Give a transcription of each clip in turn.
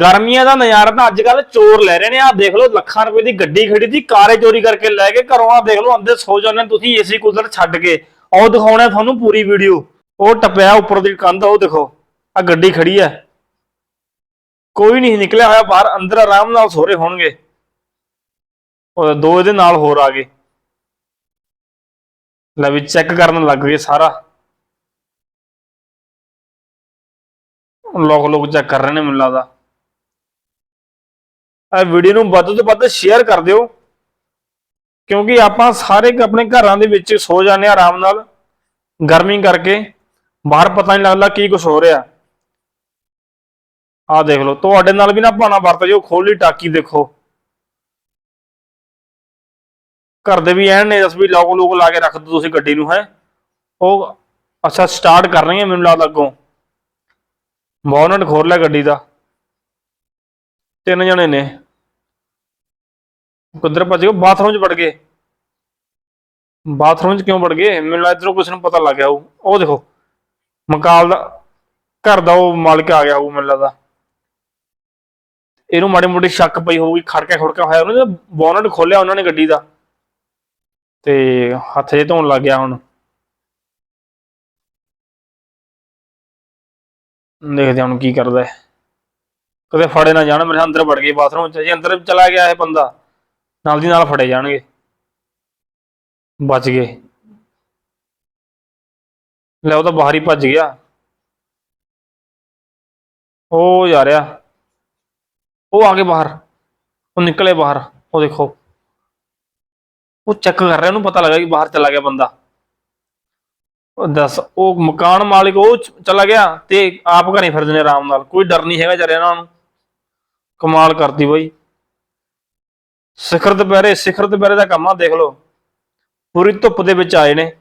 ਗਰਮੀਆਂ ਦਾ ਨਜ਼ਾਰਾ ਤਾਂ ਅੱਜ ਕੱਲ ਚੋਰ ਲੈ ਰਹੇ ਨੇ। ਆਹ ਦੇਖ ਲਓ, ਲੱਖਾਂ ਰੁਪਏ ਦੀ ਗੱਡੀ ਖੜੀ ਸੀ, ਕਾਰੇ ਚੋਰੀ ਕਰਕੇ ਲੈ ਕੇ ਘਰੋਂ ਆਹ ਦੇਖ ਲਓ, ਅੰਦਰ ਸੋ ਜਾਂਦੇ ਨੇ ਤੁਸੀਂ ਏਸੀ ਕੂਲਰ ਛੱਡ ਕੇ। ਉਹ ਦਿਖਾਉਣਾ ਤੁਹਾਨੂੰ ਪੂਰੀ ਵੀਡੀਓ। ਉਹ ਟੱਪਿਆ ਉੱਪਰ ਦੀ ਕੰਧ, ਉਹ ਦੇਖੋ ਆ ਗੱਡੀ ਖੜੀ ਹੈ। ਕੋਈ ਨਹੀਂ ਨਿਕਲਿਆ ਹੋਇਆ ਬਾਹਰ, ਅੰਦਰ ਆਰਾਮ ਨਾਲ ਸੋ ਹੋਣਗੇ। ਉਹ ਦੋ ਇਹਦੇ ਨਾਲ ਹੋਰ ਆ ਗਏ। ਲੈ ਵੀ ਚੈੱਕ ਕਰਨ ਲੱਗ ਗਏ ਸਾਰਾ। ਲੋਕ ਲੋਕ ਚੈੱਕ ਕਰ ਰਹੇ ਨੇ ਮੈਨੂੰ ਲੱਗਦਾ। ਇਹ ਵੀਡੀਓ ਨੂੰ ਵੱਧ ਤੋਂ ਵੱਧ ਸ਼ੇਅਰ ਕਰ ਦਿਓ। ਕਿਉਂਕਿ ਆਪਾਂ ਸਾਰੇ ਆਪਣੇ ਘਰਾਂ ਦੇ ਵਿੱਚ ਸੋ ਜਾਂਦੇ ਆ ਆਰਾਮ ਨਾਲ, ਗਰਮੀ ਕਰਕੇ, ਬਾਹਰ ਪਤਾ ਨਹੀਂ ਲੱਗਦਾ ਕੀ ਕੁਝ ਹੋ ਰਿਹਾ। ਆਹ ਦੇਖ ਲਓ, ਤੁਹਾਡੇ ਨਾਲ ਵੀ ਨਾ ਭਾਣਾ ਵਰਤ ਜਿਓ ਖੋਲੀ ਟਾਕੀ ਦੇਖੋ। ਘਰ ਦੇ ਵੀ ਐਨ ਨੇ, ਦਸ ਵੀ ਲੋਕ ਲੋਕ ਲਾ ਕੇ ਰੱਖ ਦੋ ਤੁਸੀਂ ਗੱਡੀ ਨੂੰ, ਹੈ। ਉਹ ਅੱਛਾ ਸਟਾਰਟ ਕਰ ਰਹੀ ਹੈ ਮੈਨੂੰ ਲੱਗਦਾ ਅੱਗੋਂ। ਬੋਨਟ ਖੋਲ ਲਿਆ ਗੱਡੀ ਦਾ। ਤਿੰਨ ਜਣੇ ਨੇ। ਕਿੱਧਰ ਭੱਜ ਗਏ, ਬਾਥਰੂਮ 'ਚ ਵੜ ਗਏ। ਬਾਥਰੂਮ 'ਚ ਕਿਉਂ ਵੜ ਗਏ? ਮੈਨੂੰ ਲੱਗਦਾ ਇਧਰੋਂ ਕੁਛ ਨੂੰ ਪਤਾ ਲੱਗ ਗਿਆ ਉਹ ਉਹ ਦੇਖੋ, ਮਕਾਲ ਦਾ ਘਰ ਦਾ ਉਹ ਮਾਲਕ ਆ ਗਿਆ ਉਹ ਮੈਨੂੰ ਲੱਗਦਾ। ਇਹਨੂੰ ਮਾੜੀ ਮੋਟੀ ਸ਼ੱਕ ਪਈ ਹੋਊਗੀ ਖੜਕਾ ਖੜਕਾ ਹੋਇਆ ਉਹਨੇ, ਬੋਨਟ ਖੋਲਿਆ ਉਹਨਾਂ ਨੇ ਗੱਡੀ ਦਾ। ਤੇ ਹੱਥ ਜੇ ਧੋਣ ਲੱਗ ਗਿਆ ਹੁਣ। ਦੇਖਦੇ ਹਾਂ ਹੁਣ ਕੀ ਕਰਦਾ ਹੈ। ਕਦੇ ਫੜੇ ਨਾ ਜਾਣ, ਮੇਰੇ ਅੰਦਰ ਵੜ ਗਏ ਬਾਥਰੂਮ ਚ। ਜੇ ਅੰਦਰ ਚਲਾ ਗਿਆ ਇਹ ਬੰਦਾ, ਨਾਲ ਦੀ ਨਾਲ ਫੜੇ ਜਾਣਗੇ। ਬਚ ਗਏ। ਲੈ ਉਹ ਤਾਂ ਬਾਹਰ ਹੀ ਭੱਜ ਗਿਆ। ਉਹ ਜਾ ਰਿਹਾ ਉਹ ਆ ਗਏ ਬਾਹਰ। ਉਹ ਨਿਕਲੇ ਬਾਹਰ। ਉਹ ਦੇਖੋ। ਉਹ ਚੈੱਕ ਕਰ ਰਿਹਾ, ਉਹਨੂੰ ਪਤਾ ਲੱਗਾ ਕਿ ਬਾਹਰ ਚਲਾ ਗਿਆ ਬੰਦਾ। ਉਹ ਦੱਸ, ਉਹ ਮਕਾਨ ਮਾਲਿਕ, ਉਹ ਚਲਾ ਗਿਆ ਤੇ ਆਪ ਘਰੇ ਫਿਰਦੇ ਨੇ ਆਰਾਮ ਨਾਲ। ਕੋਈ ਡਰ ਨਹੀਂ ਹੈਗਾ ਜਰੇ ਇਹਨਾਂ ਨੂੰ। ਕਮਾਲ ਕਰਦੀ ਬਈ। ਸਿਖਰ ਦੁਪਹਿਰੇ ਸਿਖਰ ਦੁਪਹਿਰੇ ਦਾ ਕੰਮ ਆ, ਦੇਖ ਲਓ। ਪੂਰੀ ਧੁੱਪ ਦੇ ਵਿੱਚ ਆਏ ਨੇ।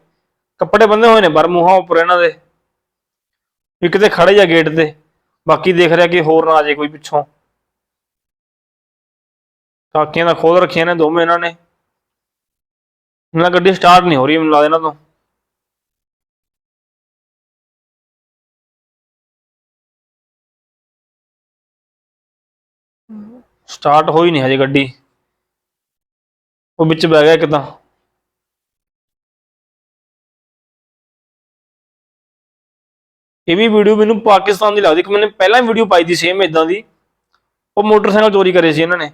ਕੱਪੜੇ ਬੰਨੇ ਹੋਏ ਨੇ ਬਰ ਮੂੰਹਾਂ ਉੱਪਰ ਇਹਨਾਂ ਦੇ। ਇੱਕ ਤੇ ਖੜੇ ਆ ਗੇਟ ਤੇ, ਬਾਕੀ ਦੇਖ ਰਿਹਾ ਕਿ ਹੋਰ ਨਾ ਆ ਜਾਏ ਕੋਈ ਪਿੱਛੋਂ। ਕਾਕੀਆਂ ਦਾ ਖੋਲ ਰੱਖੀਆਂ ਨੇ, ਦੋਵੇਂ ਇਹਨਾਂ ਨੇ। ਇਹਨਾਂ ਗੱਡੀ ਸਟਾਰਟ ਨਹੀਂ ਹੋ ਰਹੀ, ਮੈਨੂੰ ਲੱਗਦਾ ਇਹਨਾਂ ਤੋਂ। ਸਟਾਰਟ ਹੋਈ ਨਹੀਂ ਹਜੇ ਗੱਡੀ। ਉਹ ਵਿੱਚ ਬਹਿ ਗਿਆ ਇੱਕ ਤਾਂ ਇਹ ਵੀ ਵੀਡੀਓ ਮੈਨੂੰ ਪਾਕਿਸਤਾਨ ਦੀ ਲੱਗਦੀ। ਕਿ ਮੈंने ਪਹਿਲਾਂ ਵੀਡੀਓ ਪਾਈ ਦੀ ਸੇਮ ਇਦਾਂ ਦੀ। ਉਹ ਮੋਟਰਸਾਈਕਲ ਚੋਰੀ ਕਰੇ ਸੀ ਇਹਨਾਂ ਨੇ।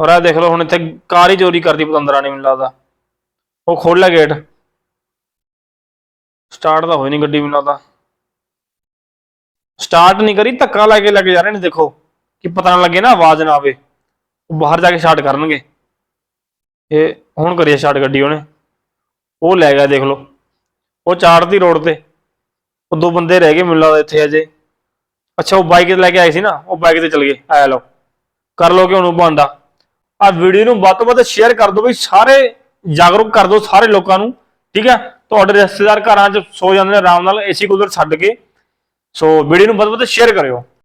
ਔਰ ਆ ਦੇਖ ਲਓ, ਹੁਣ ਇੱਥੇ ਕਾਰ ਹੀ ਚੋਰੀ ਕਰਦੀ ਪਤੰਦਰਾਂ ਨੇ ਮੈਨੂੰ ਲੱਗਦਾ। ਉਹ ਖੋਲ ਲਿਆ ਗੇਟ ਸਟਾਰਟ ਤਾਂ ਹੋਈ ਨਹੀਂ ਗੱਡੀ, ਮੈਨੂੰ ਲੱਗਦਾ। ਸਟਾਰਟ ਨਹੀਂ ਕਰੀ, ਧੱਕਾ ਲਾ ਕੇ ਲੈ ਕੇ ਜਾ ਰਹੇ ਨੇ, ਦੇਖੋ। ਕਿ ਪਤਾ ਨਾ ਲੱਗੇ ਨਾ ਆਵਾਜ਼ ਨਾ ਆਵੇ, ਉਹ ਬਾਹਰ ਜਾ ਕੇ ਸਟਾਰਟ ਕਰਨਗੇ। ਇਹ ਹੁਣ ਕਰੀਏ ਸਟਾਰਟ ਗੱਡੀ ਉਹਨੇ। ਉਹ ਲੈ ਗਿਆ ਦੇਖ ਲਓ। ਉਹ ਚਾੜਤੀ ਰੋਡ ਤੇ। ਉਹ ਦੋ ਬੰਦੇ ਰਹਿ ਗਏ ਮੈਨੂੰ ਲੱਗਦਾ ਇੱਥੇ ਅਜੇ ਅੱਛਾ, ਉਹ ਬਾਈਕ ਲੈ ਕੇ ਆਏ ਸੀ ਨਾ, ਉਹ ਬਾਈਕ ਤੇ ਚਲ ਗਏ। ਆ ਲਓ। ਕਰ ਲਓ ਕਿ ਉਹਨੂੰ ਬੰਦਾ ਆ ਵੀਡੀਓ ਨੂੰ ਵੱਧ ਤੋਂ ਵੱਧ ਸ਼ੇਅਰ ਕਰ ਦਿਓ ਬਈ, ਸਾਰੇ ਜਾਗਰੂਕ ਕਰ ਦਿਓ ਸਾਰੇ ਲੋਕਾਂ ਨੂੰ। ਠੀਕ ਹੈ ਤੁਹਾਡੇ ਰਿਸ਼ਤੇਦਾਰ ਘਰਾਂ 'ਚ ਸੋ ਜਾਂਦੇ ਨੇ ਆਰਾਮ ਨਾਲ ਏਸੀ ਕੂਲਰ ਛੱਡ ਕੇ। ਸੋ ਵੀਡੀਓ ਨੂੰ ਵੱਧ ਤੋਂ ਵੱਧ ਸ਼ੇਅਰ ਕਰਿਓ।